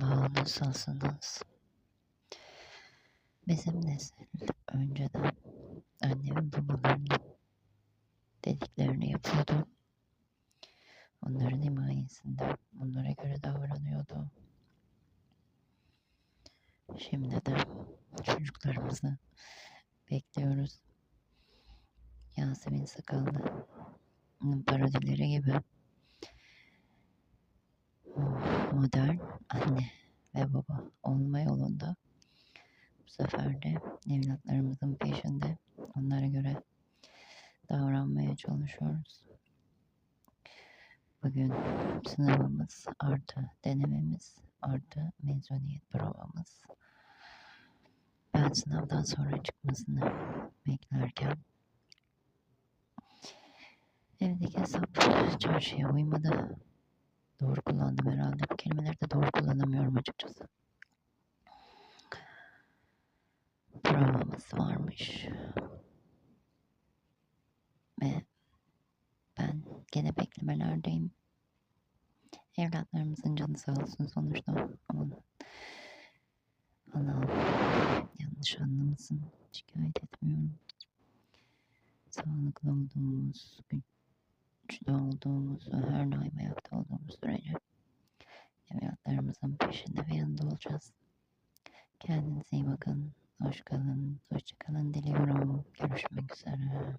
Nasılsınız? Bizim nesil önceden annemin babalarının dediklerini yapıyordu. Onların himayesinde onlara göre davranıyordu. Şimdi de çocuklarımızı bekliyoruz. Yasemin Sakallı'nın parodileri gibi modern anne ve baba olma yolunda bu sefer de evlatlarımızın peşinde onlara göre davranmaya çalışıyoruz. Bugün sınavımız artı denememiz artı mezuniyet provamız. Ben sınavdan sonra çıkmasını beklerken evdeki hesap çarşıya uymadı. Doğru kullandım herhalde. Bu kelimeleri de doğru kullanamıyorum açıkçası. Provamız varmış. Ve ben gene beklemelerdeyim. Evlatlarımızın canı sağ olsun sonuçta. Ama Allah'ım yanlış anlamasın. Şikayet etmiyorum. Sağlıklı olduğumuz, güçlü olduğumuz ve her daim ayakta olduğumuz sürece evlatlarımızın peşinde ve yanında olacağız. Kendinize iyi bakın. Hoş kalın. Hoşça kalın diliyorum. Görüşmek üzere.